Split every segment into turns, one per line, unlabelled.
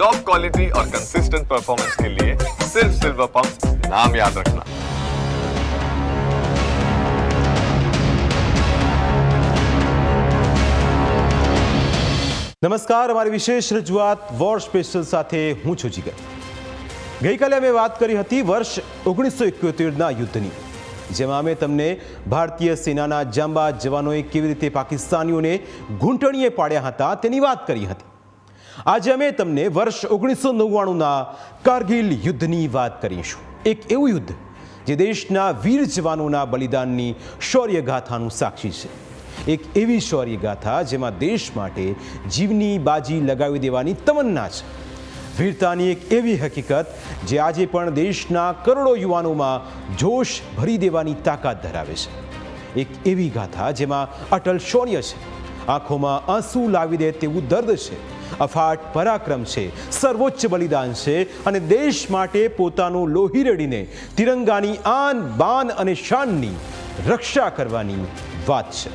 Top quality और consistent performance के लिए सिर्फ सिल्वर पंप नाम याद रखना
નમસ્કાર અમારી વિશેષ રજૂઆત વોર સ્પેશિયલ સાથે હું છું જીગર ગઈકાલે અમે વાત કરી હતી વર્ષ ઓગણીસો એકોતેરના યુદ્ધની જેમાં અમે તમને ભારતીય સેનાના જાંબાજ જવાનોએ કેવી રીતે પાકિસ્તાનીઓને ઘૂંટણીએ પાડ્યા હતા તેની વાત કરી હતી આજે અમે તમને વર્ષ ઓગણીસો નવ્વાણુંના કારગિલ યુદ્ધની વાત કરીશું. એક એવું યુદ્ધ જે દેશના વીર જવાનોના બલિદાનની શૌર્યગાથાનું સાક્ષી છે. એક એવી શૌર્યગાથા જેમાં દેશ માટે જીવની બાજી લગાવી દેવાની તમન્ના છે. વીરતાની એક એવી હકીકત જે આજે પણ દેશના કરોડો યુવાનોમાં જોશ ભરી દેવાની તાકાત ધરાવે છે. એક એવી ગાથા જેમાં અટલ શૌર્ય છે. આંખોમાં આંસુ લાવી દે તેવું દર્દ છે. અફાટ પરાક્રમ છે, સર્વોચ્ચ બલિદાન છે અને દેશ માટે પોતાનું લોહી રેડીને તિરંગાની આન, બાન અને શાનની રક્ષા કરવાની વાત છે.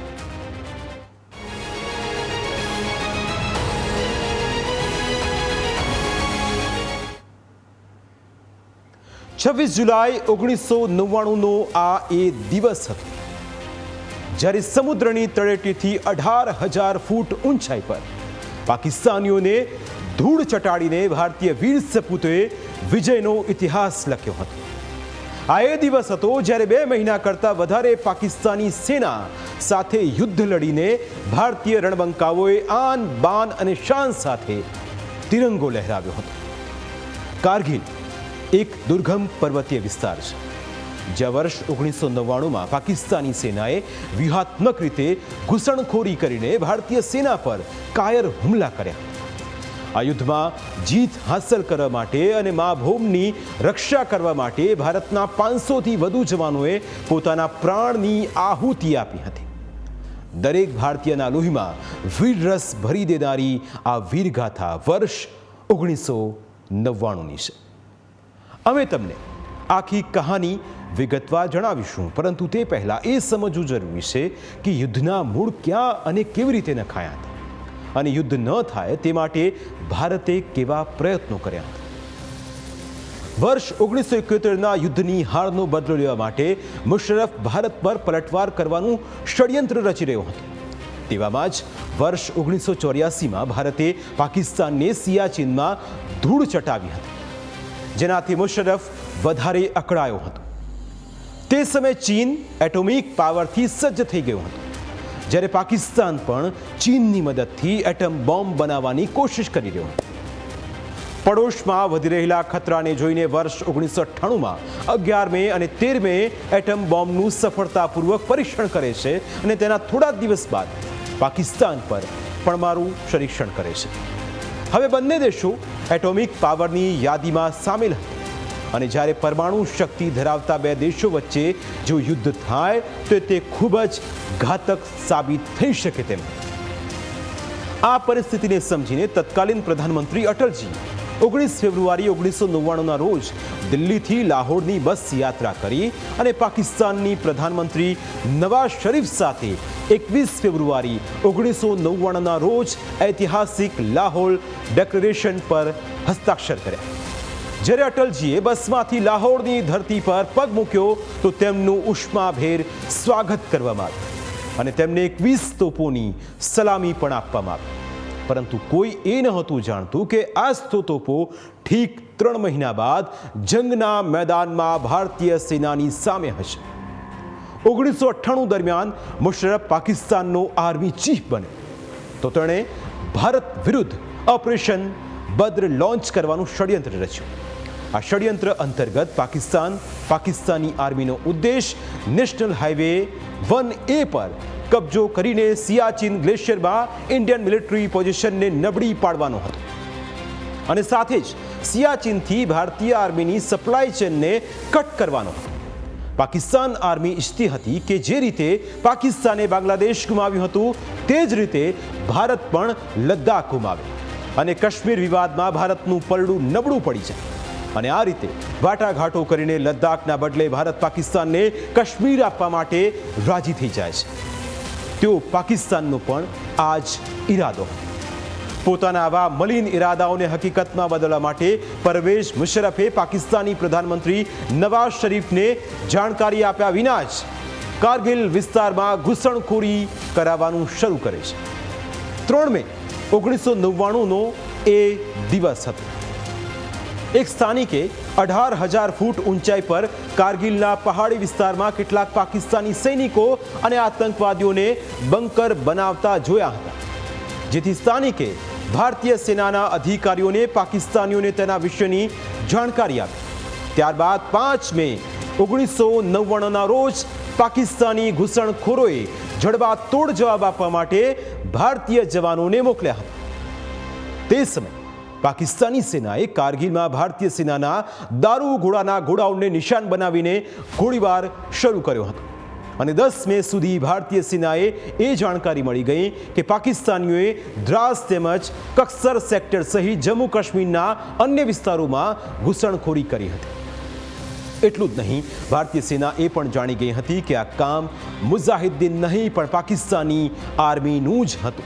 છવ્વીસ જુલાઈ ઓગણીસો નવ્વાણુંનો આ એ દિવસ હતો, જ્યારે સમુદ્રની તળેટીથી અઢાર હજાર ફૂટ ઊંચાઈ પર પાકિસ્તાનીઓને ધૂળ ચટાડીને ભારતીય વીર સપૂતોએ વિજયનો ઇતિહાસ લખ્યો હતો. આ એ દિવસ હતો જ્યારે બે મહિના કરતાં વધારે પાકિસ્તાની સેના સાથે યુદ્ધ લડીને ભારતીય રણબંકાઓએ આન, બાન અને શાન સાથે તિરંગો લહેરાવ્યો હતો. કારગિલ એક દુર્ગમ પર્વતીય વિસ્તાર છે. જ્યાં વર્ષ ઓગણીસો નવ્વાણુંમાં પાકિસ્તાની સેનાએ વ્યૂહાત્મક રીતે ઘૂસણખોરી કરીને ભારતીય સેના પર કાયર હુમલા કર્યા. આ યુદ્ધમાં જીત હાંસલ કરવા માટે અને મા ભૂમની રક્ષા કરવા માટે ભારતના પાંચસોથી વધુ જવાનોએ પોતાના પ્રાણની આહુતિ આપી હતી. દરેક ભારતીયના લોહીમાં વીરરસ ભરી દેનારી આ વીરગાથા વર્ષ ઓગણીસો નવ્વાણુંની છે. અમે તમને આખી કહાની વિગતવાર જણાવીશું. પરંતુ તે પહેલાં એ સમજવું જરૂરી છે કે યુદ્ધના મૂળ ક્યાં અને કેવી રીતે નખાયા હતા. અને યુદ્ધ ન થાય તે માટે ભારતે કેવા પ્રયત્નો કર્યા હતા. વર્ષ ઓગણીસો એકોતેરના યુદ્ધની હારનો બદલો લેવા માટે મુશરફ ભારત પર પલટવાર કરવાનું ષડયંત્ર રચી રહ્યો હતો. તેવામાં જ વર્ષ ઓગણીસો ચોર્યાસીમાં ભારતે પાકિસ્તાનને સિયાચીનમાં ધૂળ ચટાવી હતી. જેનાથી મુશરફ વધારે અકળાયો હતો. તે સમયે ચીન એટોમિક પાવરથી સજ્જ થઈ ગયું હતું. જ્યારે પાકિસ્તાન પણ ચીનની મદદથી એટમ બોમ્બ બનાવવાની કોશિશ કરી રહ્યો હતો. પડોશમાં વધી રહેલા ખતરાને જોઈને વર્ષ ઓગણીસો અઠ્ઠાણુંમાં અગિયાર મે અને તેર મે એટમ બોમ્બનું સફળતાપૂર્વક પરીક્ષણ કરે છે અને તેના થોડા દિવસ બાદ પાકિસ્તાન પર પરમાણુ પરીક્ષણ કરે છે. હવે બંને દેશો એટોમિક પાવરની યાદીમાં સામેલ હતા. અને જ્યારે પરમાણુ શક્તિ ધરાવતા બે દેશો વચ્ચે જો યુદ્ધ થાય, તો તે ખૂબ જ ઘાતક સાબિત થઈ શકે તેમ. આ પરિસ્થિતિને સમજીને તત્કાલીન પ્રધાનમંત્રી અટલજી ઓગણીસ ફેબ્રુઆરી ઓગણીસો નવ્વાણુંના રોજ દિલ્હીથી લાહોરની બસ યાત્રા કરી અને પાકિસ્તાનની પ્રધાનમંત્રી નવાઝ શરીફ સાથે એકવીસ ફેબ્રુઆરી ઓગણીસો નવ્વાણુંના રોજ ઐતિહાસિક લાહોર ડેક્લેરેશન પર હસ્તાક્ષર કર્યા. જ્યારે અટલજીએ બસમાંથી લાહોરની ધરતી પર પગ મૂક્યો, તો તેમનું ઉષ્માભેર સ્વાગત કરવામાં આવ્યું અને તેમને એકવીસ તોપોની સલામી પણ આપવામાં આવી. પરંતુ કોઈ એ નહોતું જાણતું કે આ તોપો ઠીક ત્રણ મહિના બાદ જંગના મેદાનમાં ભારતીય સેનાની સામે હશે. ઓગણીસો અઠ્ઠાણું દરમિયાન મુશરફ પાકિસ્તાનનો આર્મી ચીફ બને તો તેણે ભારત વિરુદ્ધ ઓપરેશન બદ્ર લોન્ચ કરવાનું ષડયંત્ર રચ્યું. આ ષડયંત્ર અંતર્ગત પાકિસ્તાન પાકિસ્તાની આર્મીનો ઉદ્દેશ નેશનલ હાઈવે વન એ પર કબજો કરીને સિયાચીન ગ્લેશિયરમાં ઇન્ડિયન મિલિટરી પોઝિશનને નબળી પાડવાનો હતો અને સાથે જ સિયાચીનથી ભારતીય આર્મીની સપ્લાય ચેનને કટ કરવાનો હતો પાકિસ્તાન આર્મી ઈચ્છતી હતી કે જે રીતે પાકિસ્તાને બાંગ્લાદેશ ગુમાવ્યું હતું તે જ રીતે ભારત પણ લદ્દાખ ગુમાવે અને કાશ્મીર વિવાદમાં ભારતનું પલડું નબળું પડી જાય અને આ રીતે વાટાઘાટો કરીને લદ્દાખના બદલે ભારત પાકિસ્તાનને કાશ્મીર આપવા માટે રાજી થઈ જાય છે. તેઓ પાકિસ્તાનનો પણ આ જ ઈરાદો પોતાના આવા મલિન ઇરાદાઓને હકીકતમાં બદલવા માટે પરવેઝ મુશરફે પાકિસ્તાની પ્રધાનમંત્રી નવાઝ શરીફને જાણકારી આપ્યા વિના જ કારગિલ વિસ્તારમાં ઘૂસણખોરી કરાવવાનું શરૂ કરે છે. ત્રણ મે ઓગણીસો નવ્વાણુંનો એ દિવસ હતો. એક સ્થાનિકે અઢાર હજાર ફૂટ ઊંચાઈ પર કારગિલના પહાડી વિસ્તારમાં કેટલાક પાકિસ્તાની સૈનિકો અને આતંકવાદીઓને બંકર બનાવતા જોયા હતા. જેથી સ્થાનિકે ભારતીય સેનાના અધિકારીઓને પાકિસ્તાનીઓને તેના વિશેની જાણકારી આપી. ત્યારબાદ પાંચ મે ઓગણીસો નવ્વાણુંના રોજ પાકિસ્તાની ઘૂસણખોરોએ જડબાતોડ જવાબ આપવા માટે ભારતીય જવાનોને મોકલ્યા હતા. તે સમયે પાકિસ્તાની સેનાએ કારગિલમાં ભારતીય સેનાના દારૂ ઘોડાના ગોડાઉનને નિશાન બનાવીને ગોળીબાર શરૂ કર્યો હતો. અને દસ મે સુધી ભારતીય સેનાએ એ જાણકારી મળી ગઈ કે પાકિસ્તાનીઓએ દ્રાસ તેમજ કક્સર સેક્ટર સહિત જમ્મુ કાશ્મીરના અન્ય વિસ્તારોમાં ઘૂસણખોરી કરી હતી. એટલું જ નહીં, ભારતીય સેના એ પણ જાણી ગઈ હતી કે આ કામ મુઝાહિદ્દીન નહીં પણ પાકિસ્તાની આર્મીનું જ હતું.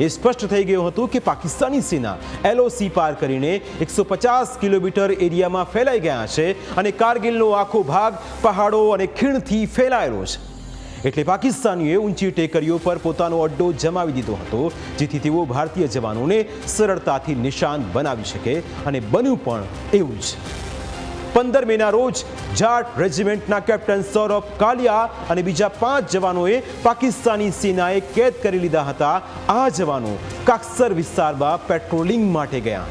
એ સ્પષ્ટ થઈ ગયું હતું કે પાકિસ્તાની સેના એલઓસી પાર કરીને એકસો પચાસ કિલોમીટર એરિયામાં ફેલાઈ ગયા છે અને કારગિલનો આખો ભાગ પહાડો અને ખીણથી ફેલાયેલો છે. એટલે પાકિસ્તાનીઓએ ઊંચી ટેકરીઓ પર પોતાનો અડ્ડો જમાવી દીધો હતો, જેથી તેઓ ભારતીય જવાનોને સરળતાથી નિશાન બનાવી શકે અને બન્યું પણ એવું જ. પંદર મેના રોજ જાટ રેજિમેન્ટના કેપ્ટન સૌરભ કાલિયા અને બીજા પાંચ જવાનોએ પાકિસ્તાની સેનાએ કેદ કરી લીધા હતા. આ જવાનો કાક્સર વિસ્તારમાં પેટ્રોલિંગ માટે ગયા.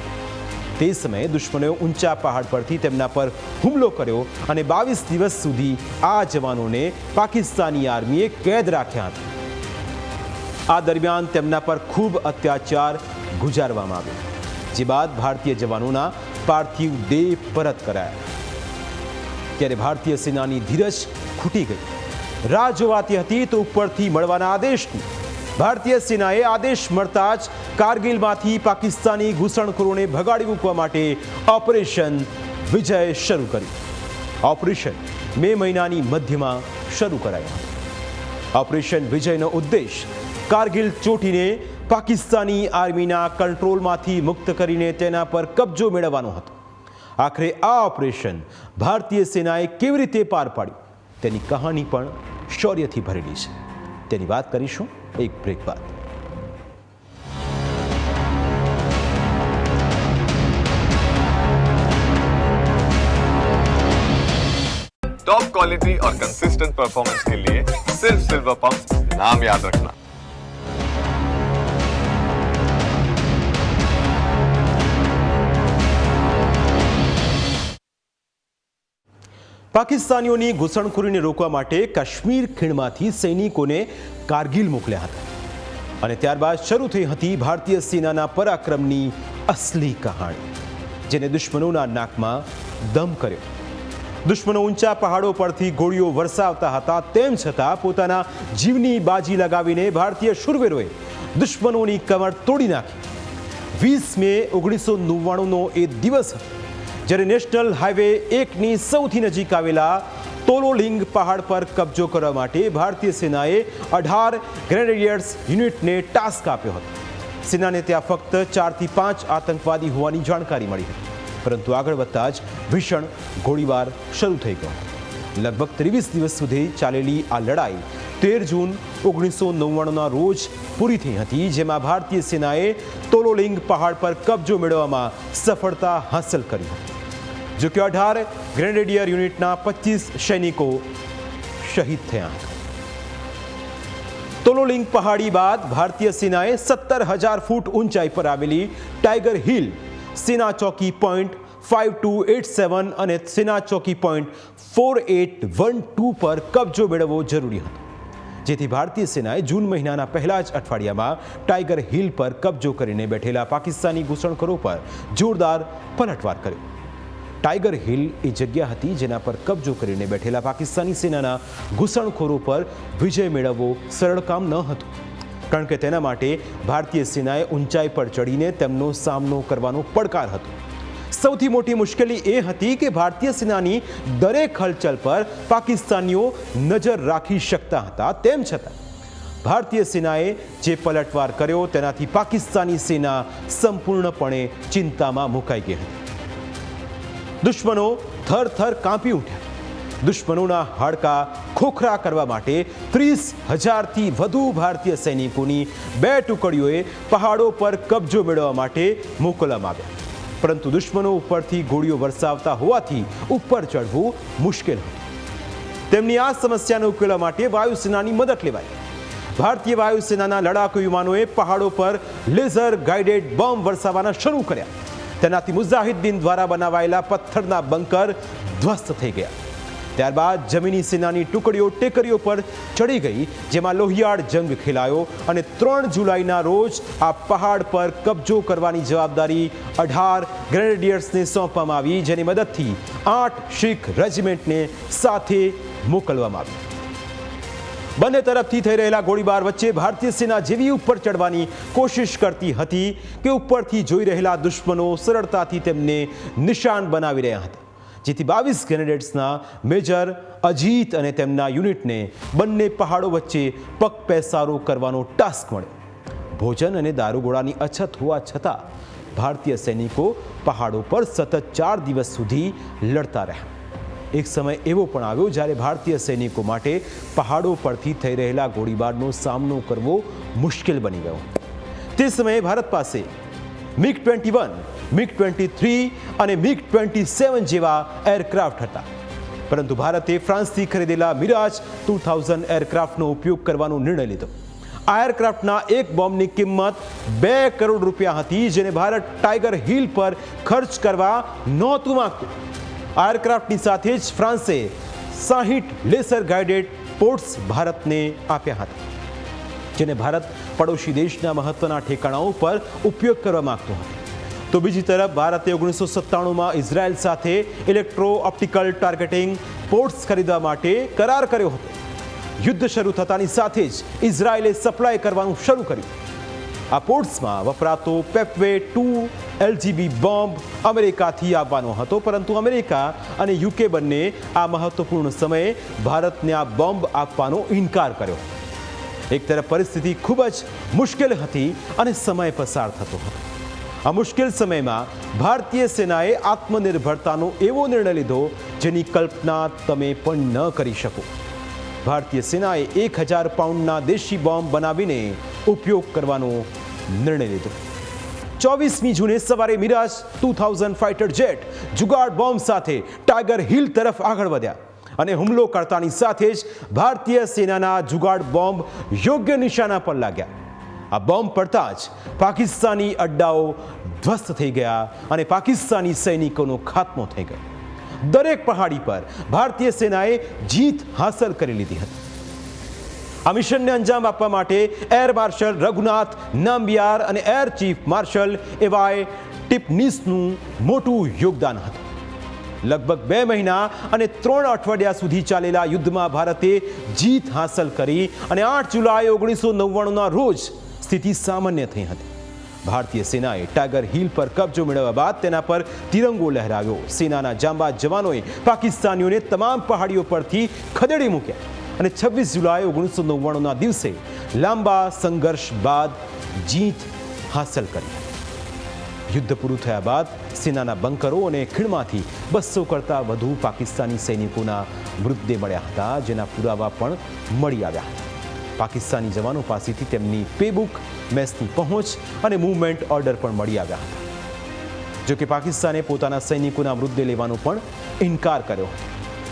તે સમયે દુશ્મનોએ ઊંચા પહાડ પરથી તેમના પર હુમલો કર્યો અને બાવીસ દિવસ સુધી આ જવાનોને પાકિસ્તાની આર્મીએ કેદ રાખ્યા હતા. આ દરમિયાન તેમના પર ખૂબ અત્યાચાર ગુજારવામાં આવ્યો. જે બાદ ભારતીય જવાનોના પાર્થિવ દેહ પરત કરાયા. ત્યારે ભારતીય સેનાની ધીરજ ખૂટી ગઈ. રાહ જોવાતી હતી તો ઉપરથી મળવાના આદેશની ભારતીય સેનાએ આદેશ મળતા જ કારગિલમાંથી પાકિસ્તાની ઘૂસણખોરોને ભગાડી મૂકવા માટે ઓપરેશન વિજય શરૂ કર્યું. ઓપરેશન મે મહિનાની મધ્યમાં શરૂ કરાયું. ઓપરેશન વિજયનો ઉદ્દેશ કારગિલ ચોટીને પાકિસ્તાની આર્મીના કંટ્રોલમાંથી મુક્ત કરીને તેના પર કબજો મેળવવાનો હતો આખરે આ ઓપરેશન ભારતીય સેનાએ કેવી રીતે પાર પાડ્યું તેની કહાની પણ શૌર્યથી ભરેલી છે તેની વાત કરીશું એક બ્રેક બાદ
टॉप क्वालिटी और कंसिस्टेंट परफॉर्मेंस के लिए सिर्फ सिल्वर पंप नाम याद रखना
પાકિસ્તાનીઓની ઘૂસણખોરીને રોકવા માટે કાશ્મીર ખીણમાંથી સૈનિકોને કારગિલ મોકલ્યા હતા. અને ત્યારબાદ શરૂ થઈ હતી ભારતીય સેનાના પરાક્રમની અસલી કહાણી, જેને દુશ્મનોના નાકમાં દમ કર્યો. દુશ્મનો ઊંચા પહાડો પરથી ગોળીઓ વરસાવતા હતા, તેમ છતાં પોતાના જીવની બાજી લગાવીને ભારતીય શુરવીરોએ દુશ્મનોની કમર તોડી નાખી. વીસ મે ઓગણીસો નવ્વાણુંનો એ દિવસ હતો જ્યારે નેશનલ હાઈવે એકની સૌથી નજીક આવેલા તોલોલિંગ પહાડ પર કબજો કરવા માટે ભારતીય સેનાએ અઢાર ગ્રેનેડિયર્સ યુનિટને ટાસ્ક આપ્યો હતો. સેનાને ત્યાં ફક્ત ચારથી પાંચ આતંકવાદી હોવાની જાણકારી મળી હતી. પરંતુ આગળ વધતા જ ભીષણ ગોળીબાર શરૂ થઈ ગયો. લગભગ ત્રેવીસ દિવસ સુધી ચાલેલી આ લડાઈ તેર જૂન ઓગણીસો નવ્વાણુંના રોજ પૂરી થઈ હતી, જેમાં ભારતીય સેનાએ તોલોલિંગ પહાડ પર કબજો મેળવવામાં સફળતા હાંસલ કરી હતી. જો કે અઢાર ગ્રેનેડિયર યુનિટના પચીસ સૈનિકો શહીદ થયા હતા. તોલોલિંગ પહાડી બાદ ભારતીય સેનાએ સત્તર હજાર ફૂટ ઊંચાઈ પર આવેલી ટાઈગર હિલ, સેના ચોકી પોઈન્ટ ફાઇવ ટુ એટ સેવન અને સેના ચોકી point four eight one two પર કબજો મેળવવો જરૂરી હતો. જેથી ભારતીય સેનાએ જૂન મહિનાના પહેલા જ અઠવાડિયામાં ટાઈગર હિલ પર કબજો કરીને બેઠેલા પાકિસ્તાની ઘૂસણખોરો પર જોરદાર પલટવાર કર્યો. ટાઈગર હિલ એ જગ્યા હતી જેના પર કબજો કરીને બેઠેલા પાકિસ્તાની સેનાના ઘૂસણખોરો પર વિજય મેળવવો સરળ કામ ન હતું. કારણ કે તેના માટે ભારતીય સેનાએ ઊંચાઈ પર ચડીને તેમનો સામનો કરવાનો પડકાર હતો. સૌથી મોટી મુશ્કેલી એ હતી કે ભારતીય સેનાની દરેક હલચલ પર પાકિસ્તાનીઓ નજર રાખી શકતા હતા. તેમ છતાં, ભારતીય સેનાએ જે પલટવાર કર્યો તેનાથી પાકિસ્તાની સેના સંપૂર્ણપણે ચિંતામાં મુકાઈ ગઈ હતી. દુશ્મનો થર થર કાંપી ઉઠ્યા. દુશ્મનોના હાડકા ખોખરા કરવા માટે ત્રીસ હજારથી વધુ ભારતીય સૈનિકોની બે ટુકડીઓએ પહાડો પર કબજો મેળવવા માટે મોકલવામાં આવ્યા. પરંતુ દુશ્મનો ઉપરથી ગોળીઓ વરસાવતા હોવાથી ઉપર ચડવું મુશ્કેલ હતું. તેમની આ સમસ્યાને ઉકેલવા માટે વાયુસેનાની મદદ લેવાઈ. ભારતીય વાયુસેનાના લડાકુ વિમાનોએ પહાડો પર લેઝર ગાઇડેડ બોમ્બ વરસાવવાના શરૂ કર્યા. તેનાથી મુઝાહિદ્દીન દ્વારા બનાવાયેલા પથ્થરના બંકર ધ્વસ્ત થઈ ગયા. ત્યારબાદ જમીની સેનાની ટુકડીઓ ટેકરીઓ પર ચડી ગઈ, જેમાં લોહિયાળ જંગ ખેલાયો અને ત્રણ જુલાઈના રોજ આ પહાડ પર કબજો કરવાની જવાબદારી અઢાર ગ્રેનેડિયર્સને સોંપવામાં આવી, જેની મદદથી આઠ શીખ રેજિમેન્ટને સાથે મોકલવામાં આવી. બંને તરફથી થઈ રહેલા ગોળીબાર વચ્ચે ભારતીય સેના જેવી ઉપર ચડવાની કોશિશ કરતી હતી કે ઉપરથી જોઈ રહેલા દુશ્મનો સરળતાથી તેમને નિશાન બનાવી રહ્યા હતા. જેથી બાવીસ કેન્ડિડેટ્સના મેજર અજીત અને તેમના યુનિટને બંને પહાડો વચ્ચે પગ પેસારો કરવાનો ટાસ્ક મળ્યો. ભોજન અને દારૂગોળાની અછત હોવા છતાં ભારતીય સૈનિકો પહાડો પર સતત ચાર દિવસ સુધી લડતા રહ્યા. એક સમય એવો પણ આવ્યો જ્યારે ભારતીય સૈનિકો માટે પહાડો પરથી થઈ રહેલા ગોળીબારનો સામનો કરવો મુશ્કેલ બની ગયો. તે સમયે ભારત પાસે MiG twenty one MiG twenty three અને મિગ ટ્વેન્ટી સેવન જેવા એરક્રાફ્ટ હતા. પરંતુ ભારતે ફ્રાન્સથી ખરીદેલા મિરાજ ટુ થાઉઝન્ડ એરક્રાફ્ટનો ઉપયોગ કરવાનો નિર્ણય લીધો. આ એરક્રાફ્ટના એક બોમ્બની કિંમત બે કરોડ રૂપિયા હતી, જેને ભારત ટાઈગર હિલ પર ખર્ચ કરવા નહોતું માંગતું. આ એરક્રાફ્ટની સાથે જ ફ્રાન્સે સાહીઠ લેસર ગાઇડેડ પોર્ટ્સ ભારતને આપ્યા હતા, જેને ભારત પડોશી દેશના મહત્વના ઠેકાણાઓ પર ઉપયોગ કરવા માંગતો હતો. તો બીજી તરફ ભારતે ઓગણીસો સત્તાણુંમાં ઇઝરાયલ સાથે ઇલેક્ટ્રો ઓપ્ટિકલ ટાર્ગેટિંગ પોર્ટ્સ ખરીદવા માટે કરાર કર્યો હતો. યુદ્ધ શરૂ થતાની સાથે જ ઇઝરાયલે સપ્લાય કરવાનું શરૂ કર્યું. આ પોર્ટ્સમાં વપરાતો પેપવે ટુ એલજીબી બોમ્બ અમેરિકાથી આવવાનો હતો, પરંતુ અમેરિકા અને યુકે બંને આ મહત્વપૂર્ણ સમયે ભારતને આ બોમ્બ આપવાનો ઇનકાર કર્યો. એક તરફ પરિસ્થિતિ ખૂબ જ મુશ્કેલ હતી અને સમય પસાર થતો હતો. આ મુશ્કેલ સમયમાં ભારતીય સેનાએ આત્મનિર્ભરતાનો એવો નિર્ણય લીધો જેની કલ્પના તમે પણ ન કરી શકો. ભારતીય સેનાએ એક હજાર પાઉન્ડના દેશી બોમ્બ બનાવીને ઉપયોગ કરવાનો નિર્ણય લીધો. ચોવીસમી જૂને સવારે Mirage two thousand fighter jet જુગાડ બોમ્બ સાથે ટાઈગર હિલ તરફ આગળ વધ્યા અને હુમલો કરતાની સાથે જ ભારતીય સેનાના જુગાડ બોમ્બ યોગ્ય નિશાના પર લાગ્યા. આ બોમ્બ પડતા જ પાકિસ્તાની અડ્ડાઓ ધ્વસ્ત થઈ ગયા અને પાકિસ્તાની સૈનિકોનો ખાત્મો થઈ ગયો. દરેક પહાડી પર ભારતીય સેનાએ જીત હાંસલ કરી લીધી હતી. આ મિશનને અંજામ આપવા માટે એર માર્શલ રઘુનાથ નામ્બિયાર અને એર ચીફ માર્શલ એવાય ટિપનીસનું મોટું યોગદાન હતું. લગભગ બે મહિના અને ત્રણ અઠવાડિયા સુધી ચાલેલા યુદ્ધમાં ભારતે જીત હાંસલ કરી અને આઠ જુલાઈ ઓગણીસો નવ્વાણુંના રોજ સ્થિતિ સામાન્ય થઈ હતી. ભારતીય સેનાએ ટાઈગર હિલ પર કબજો મેળવ્યા બાદ તેના પર તિરંગો લહેરાવ્યો. સેનાના જાંબાજ જવાનોએ પાકિસ્તાનીઓને તમામ પહાડીઓ પરથી ખદેડી મૂક્યા અને છવ્વીસ જુલાઈ ઓગણીસો નવ્વાણુંના દિવસે લાંબા સંઘર્ષ બાદ જીત હાંસલ કરી. યુદ્ધ પૂરું થયા બાદ સેનાના બંકરો અને ખીણમાંથી બસો કરતાં વધુ પાકિસ્તાની સૈનિકોના મૃતદેહ મળ્યા હતા, જેના પુરાવા પણ મળી આવ્યા હતા. પાકિસ્તાની જવાનો પાસેથી તેમની પેબુક મેસની પહોંચ અને મૂવમેન્ટ ઓર્ડર પણ મળી આવ્યા હતા. જોકે પાકિસ્તાને પોતાના સૈનિકોના મૃતદેહ લેવાનો પણ ઇનકાર કર્યો.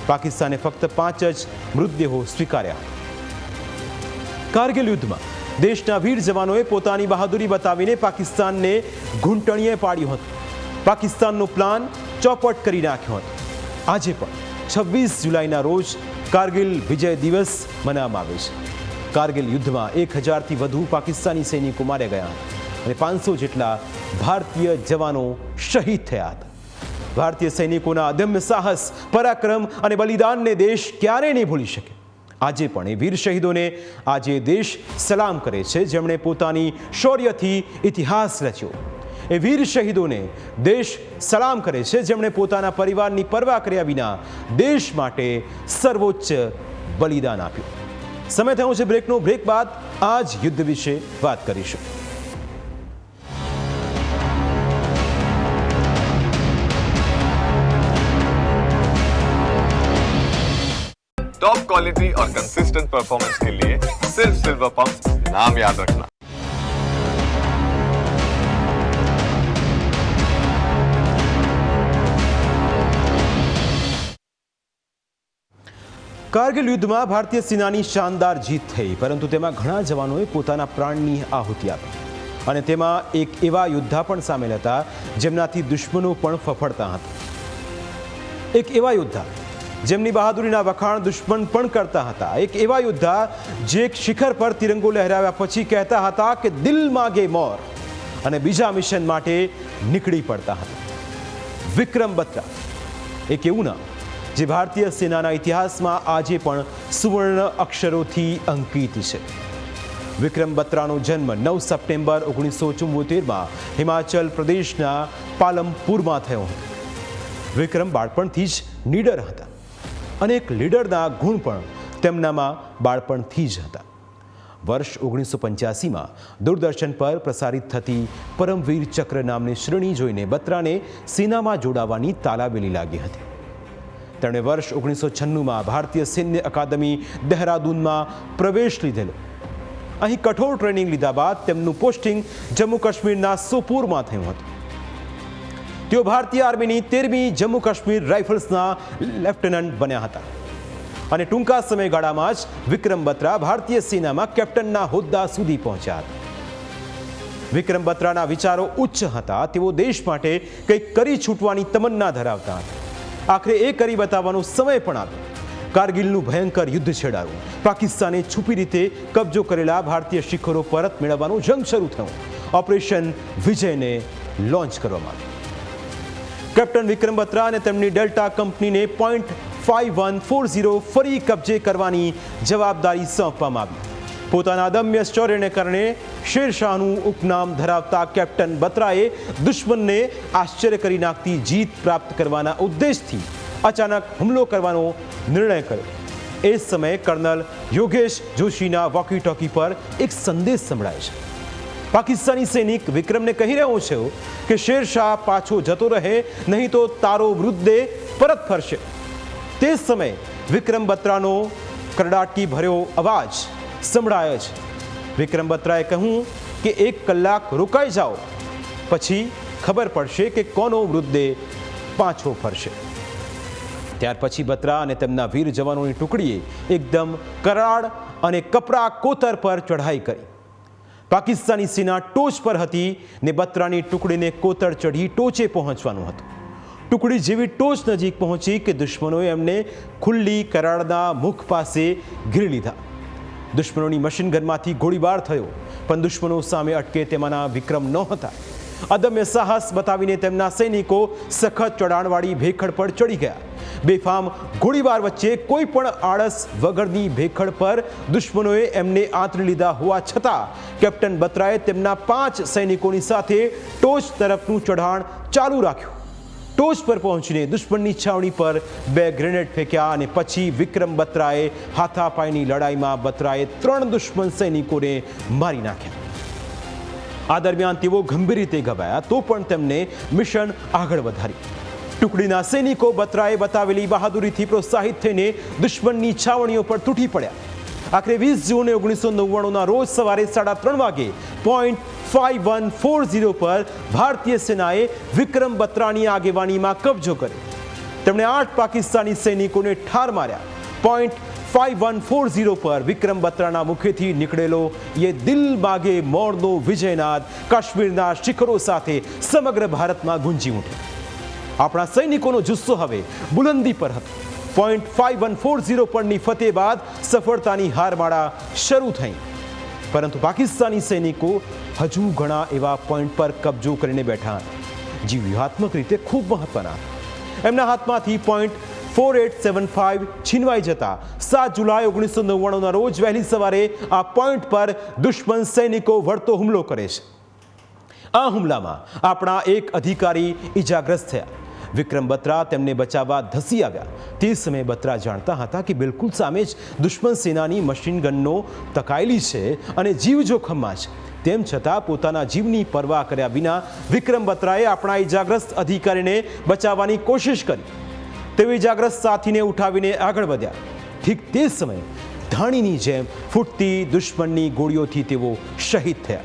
પાકિસ્તાને ફક્ત પાંચ જ મૃતદેહો સ્વીકાર્યા. કારગિલ યુદ્ધમાં દેશના વીર જવાનોએ પોતાની બહાદુરી બતાવીને પાકિસ્તાનને ઘૂંટણીએ પાડ્યું હતું. પાકિસ્તાનનો પ્લાન ચોપટ કરી નાખ્યો હતો. આજે પણ છવ્વીસ જુલાઈના રોજ કારગિલ વિજય દિવસ મનાવવામાં આવે છે. કારગિલ યુદ્ધમાં એક હજારથી વધુ પાકિસ્તાની સૈનિકો માર્યા ગયા અને પાંચસો જેટલા ભારતીય જવાનો શહીદ થયા હતા. ભારતીય સૈનિકોના અદમ્ય સાહસ, પરાક્રમ અને બલિદાનને દેશ ક્યારેય નહીં ભૂલી શકે? આજે પણ એ વીર શહીદોને આજે દેશ સલામ કરે છે. જેમણે પોતાની શૌર્યથી ઇતિહાસ રચ્યો. એ વીર શહીદોને દેશ સલામ કરે છે. જેમણે પોતાના પરિવારની પરવા કર્યા વિના દેશ માટે સર્વોચ્ચ બલિદાન આપ્યું. સમય થયો છે બ્રેકનો બ્રેક બાદ આ જ યુદ્ધ વિશે વાત કરીશું
टॉप क्वालिटी और कंसिस्टेंट परफॉर्मेंस के लिए सिर्फ सिल्वर पंप नाम याद रखना
કારગિલ યુદ્ધમાં ભારતીય સેનાની શાનદાર જીત થઈ, પરંતુ તેમાં ઘણા જવાનોએ પોતાના પ્રાણની આહુતિ આપી. અને તેમાં એક એવા યોદ્ધા પણ સામેલ હતા, જેમનાથી દુશ્મનો પણ ફફડતા હતા. એક એવા યોદ્ધા, જેમની બહાદુરીના વખાણ દુશ્મન પણ કરતા હતા. એક એવા યોદ્ધા, જે એક શિખર પર તિરંગો લહેરાવ્યા પછી કહેતા હતા કે દિલ માગે મોર, અને બીજા મિશન માટે નીકળી પડતા હતા. વિક્રમ બત્રા, એક એવું નામ. જે ભારતીય સેનાના ઇતિહાસમાં આજે પણ સુવર્ણ અક્ષરોથી અંકિત છે. વિક્રમ બત્રાનો જન્મ નવ સપ્ટેમ્બર ઓગણીસો ચુમ્મોતેરમાં હિમાચલ પ્રદેશના પાલમપુરમાં થયો હતો. વિક્રમ બાળપણથી જ નીડર હતા. અને એક લીડરના ગુણ પણ તેમનામાં બાળપણથી જ હતા. વર્ષ ઓગણીસો પંચ્યાસીમાં દૂરદર્શન પર પ્રસારિત થતી પરમવીર ચક્ર નામની શ્રેણી જોઈને બત્રાને સેનામાં જોડાવાની તાલાવેલી લાગી હતી. તેમણે વર્ષ ઓગણીસો છન્નુંમાં ભારતીય સૈન્ય અકાદમી દહેરાદૂનમાં પ્રવેશ લીધેલો. અહીં કઠોર ટ્રેનિંગ લીધા બાદ તેમનું પોસ્ટિંગ જમ્મુ કાશ્મીરના સોપુરમાં થયું હતું. તેઓ ભારતીય આર્મીની તેરમી જમ્મુ કાશ્મીર રાઇફલ્સના લેફ્ટનન્ટ બન્યા હતા. અને ટૂંકા સમયગાળામાં જ વિક્રમ બત્રા ભારતીય સેનામાં કેપ્ટનના હોદ્દા સુધી પહોંચ્યા હતા. વિક્રમ બત્રાના વિચારો ઉચ્ચ હતા. તેઓ દેશ માટે કંઈક કરી છૂટવાની તમન્ના ધરાવતા હતા. આખરે એ કરી બતાવવાનો સમય પણ આવ્યો. કારગિલનું ભયંકર યુદ્ધ છેડાયું. પાકિસ્તાને છુપી રીતે કબજો કરેલા ભારતીય શિખરો પરત મેળવવાનો જંગ શરૂ થયો. ઓપરેશન વિજયને લોન્ચ કરવામાં આવ્યું. કેપ્ટન વિક્રમ બત્રા અને તેમની ડેલ્ટા કંપનીને point five one four zero ફરી કબજે કરવાની જવાબદારી સોંપવામાં આવી. પોતાના અદમ્ય શૌર્યને કારણે શેરશાહનું ઉપનામ ધરાવતા કેપ્ટન બત્રાએ દુશ્મનને આશ્ચર્ય કરી નાખતી જીત પ્રાપ્ત કરવાના ઉદ્દેશથી અચાનક હુમલો કરવાનો નિર્ણય કર્યો. એ સમયે કર્નલ યોગેશ જોશીના વોકી ટોકી પર એક સંદેશ સંભળાય છે. પાકિસ્તાની સૈનિક વિક્રમને કહી રહ્યો છે કે શેરશાહ પાછો જતો રહે, નહીં તો તારો મૃતદેહ પરત ફરશે. તે જ સમયે વિક્રમ બત્રાનો કરડાટકી ભર્યો અવાજ સંભળાયો છે. વિક્રમ બત્રાએ કહ્યું કે એક કલાક રોકાઈ જાઓ, પછી ખબર પડશે કે કોનો મૃતદેહ પાછો ફરશે. ત્યાર પછી બત્રા અને તેમના વીર જવાનોની ટુકડીએ એકદમ કરાડ અને કપરા કોતર પર ચઢાઈ કરી. પાકિસ્તાની સેના ટોચ પર હતી ને બત્રાની ટુકડીને કોતર ચઢી ટોચે પહોંચવાનું હતું. ટુકડી જેવી ટોચ નજીક પહોંચી કે દુશ્મનોએ એમને ખુલ્લી કરાડના મુખ પાસે ઘીરી લીધા. દુશ્મનોની મશીનગનમાંથી ગોળીબાર થયો, પણ દુશ્મનો સામે અટકે તેમાંના વિક્રમ નહોતા. અદમ્ય સાહસ બતાવીને તેમના સૈનિકો સખત ચડાણવાળી ભેખડ પર ચડી ગયા. બેફામ ગોળીબાર વચ્ચે કોઈ પણ આળસ વગરની ભેખડ પર દુશ્મનોએ એમને આંતરી લીધા હોવા છતાં, કેપ્ટન બત્રાએ તેમના પાંચ સૈનિકોની સાથે ટોચ તરફનું ચઢાણ ચાલુ રાખ્યું. ટોચ પર પહોંચીને દુશ્મનની છાવણી પર બે ગ્રેનેડ ફેંક્યા અને પછી વિક્રમ બત્રાએ હાથાપાઈની લડાઈમાં બત્રાએ ત્રણ દુશ્મન સૈનિકોને મારી નાખ્યા. આ દરમિયાન તેઓ ગંભીર રીતે ગભાયા તો પણ તેમને મિશન આગળ વધાર્યું. ટુકડીના સૈનિકો બત્રાએ બતાવેલી બહાદુરીથી પ્રોત્સાહિત થઈને દુશ્મનની છાવણીઓ પર તૂટી પડ્યા. આખરે વીસ જૂન ઓગણીસો નવ્વાણુંના રોજ સવારે સાડા ત્રણ વાગે point five one four zero પર ભારતીય સેનાએ વિક્રમ બત્રાની આગેવાનીમાં કબજો કર્યો. તેમણે આઠ પાકિસ્તાની સૈનિકોને ઠાર માર્યા. Point five one four zero પર વિક્રમ બત્રાના મુખેથી નીકળેલો એ દિલ માગે મોરનો વિજયનાદ કાશ્મીરના શિખરો સાથે સમગ્ર ભારતમાં ગુંજી ઉઠ્યો. આપણા સૈનિકોનો જુસ્સો હવે બુલંદી પર હતો. Point five one four zero પરની ફતેહ બાદ સફળતાની હારમાળા શરૂ થઈ. પરંતુ પાકિસ્તાની સૈનિકો હજુ ઘણા એવા પોઈન્ટ પર કબજો કરીને બેઠા. જે વ્યૂહાત્મક રીતે ખૂબ મહત્વના. એમના હાથમાંથી point four eight seven five છીનવાઈ જતા સાત જુલાઈ ઓગણીસો નવ્વાણુંના રોજ વહેલી સવારે આ પોઈન્ટ પર દુશ્મન સૈનિકો વળતો હુમલો કરે છે. આ હુમલામાં આપણા એક અધિકારી ઈજાગ્રસ્ત થયા. વિક્રમ બત્રા તેમને બચાવવા ધસી આવ્યા. તે સમયે બત્રા જાણતા હતા કે બિલકુલ સામે જ દુશ્મન સેનાની મશીન ગનનો તકાયેલી છે અને જીવ જોખમમાં છે. તેમ છતાં પોતાના જીવની પરવા કર્યા વિના વિક્રમ બત્રાએ આપણા ઇજાગ્રસ્ત અધિકારીને બચાવવાની કોશિશ કરી. તેઓ ઇજાગ્રસ્ત સાથીને ઉઠાવીને આગળ વધ્યા. ઠીક તે સમયે ધાણીની જેમ ફૂટતી દુશ્મનની ગોળીઓથી તેઓ શહીદ થયા.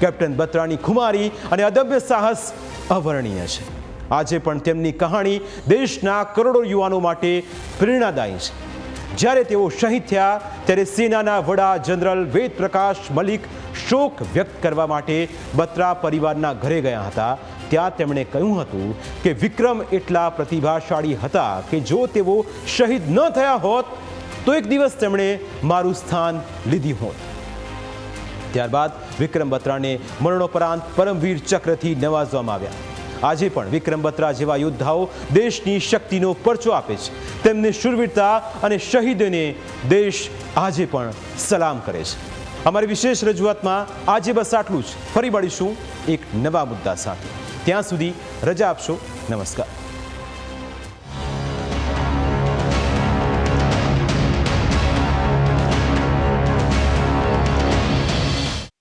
કેપ્ટન બત્રાની ખુમારી અને અદભ્ય સાહસ અવર્ણીય છે. આજે પણ તેમની કહાણી દેશના કરોડો યુવાનો માટે પ્રેરણાદાયી છે. જ્યારે તેઓ શહીદ થયા, ત્યારે સેનાના વડા જનરલ વેદ પ્રકાશ મલિક શોક વ્યક્ત કરવા માટે બત્રા પરિવારના ઘરે ગયા હતા. ત્યાં તેમણે કહ્યું હતું કે વિક્રમ એટલા પ્રતિભાશાળી હતા કે જો તેઓ શહીદ ન થયા હોત, તો એક દિવસ તેમણે મારું સ્થાન લીધી હોત. ત્યારબાદ વિક્રમ બત્રાને મરણોપરાંત પરમવીર ચક્રથી નવાજવામાં આવ્યા. આજે પણ વિક્રમ બત્રા જેવા યોદ્ધાઓ દેશની શક્તિનો પરચો આપે છે. તેમની શુરવીરતા અને શહીદોને દેશ આજે પણ સલામ કરે છે. અમારી વિશેષ રજૂઆતમાં આજે બસ આટલું જ. ફરી મળીશું એક નવા મુદ્દા સાથે. ત્યાં સુધી રજા આપશો. નમસ્કાર.